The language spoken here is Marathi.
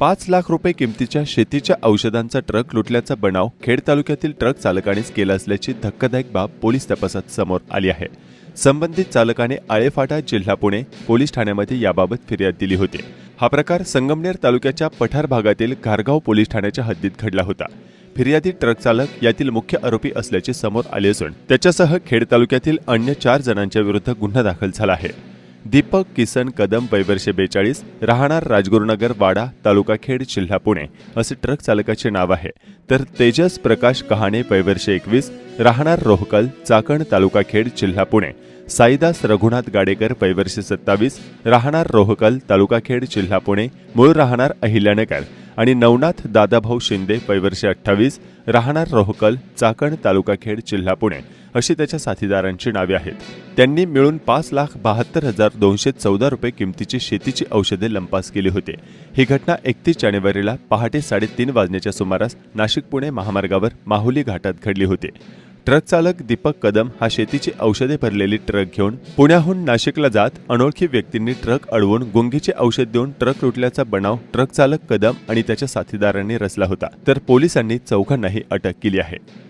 पाच लाख रुपये किमतीच्या शेतीच्या औषधांचा ट्रक लुटल्याचा बनाव खेड तालुक्यातील ट्रक चालकानेच केला असल्याची धक्कादायक बाब पोलीस तपासात समोर आली आहे. संबंधित चालकाने आळेफाटा जिल्हा पुणे पोलीस ठाण्यामध्ये याबाबत फिर्याद दिली होती. हा प्रकार संगमनेर तालुक्याच्या पठार भागातील घारगाव पोलीस ठाण्याच्या हद्दीत घडला होता. फिर्यादी ट्रक चालक यातील मुख्य आरोपी असल्याचे समोर आले असून त्याच्यासह खेड तालुक्यातील अन्य चार जणांच्या विरुद्ध गुन्हा दाखल झाला आहे. दीपक किसन कदम वैवर्षे बेचाळीस राहणार राजगुरुनगर वाडा तालुका खेड जिल्हा पुणे. असे ट्रक चालकाचे नाव आहे. तर तेजस प्रकाश कहाणे वैवर्षे एकवीस राहणार रोहकल चाकण तालुका खेड जिल्हा पुणे. साईदास रघुनाथ गाडेकर वैवर्षे सत्तावीस राहणार रोहकल तालुका खेड जिल्हा पुणे. मूळ राहणार अहिल्यानगर. आणि नवनाथ दादाभाऊ शिंदे वैवर्षे अठ्ठावीस राहणार रोहकल चाकण तालुका खेड जिल्हा पुणे अशी त्याच्या साथीदारांची नावे आहेत. त्यांनी मिळून पाच लाख बहात्तर हजार दोनशे चौदा रुपये किमतीची शेतीची औषधे लंपास केली होती. ही घटना एकतीस जानेवारीला पहाटे साडेतीन वाजण्याच्या सुमारास नाशिक पुणे महामार्गावर माहुली घाटात घडली होती. ट्रक चालक दीपक कदम हा शेतीची औषधे भरलेली ट्रक घेऊन पुण्याहून नाशिकला जात अनोळखी व्यक्तींनी ट्रक अडवून गुंगीचे औषध देऊन ट्रक लुटल्याचा बनाव ट्रक चालक कदम आणि त्याच्या साथीदारांनी रचला होता. तर पोलिसांनी चौघांनाही अटक केली आहे.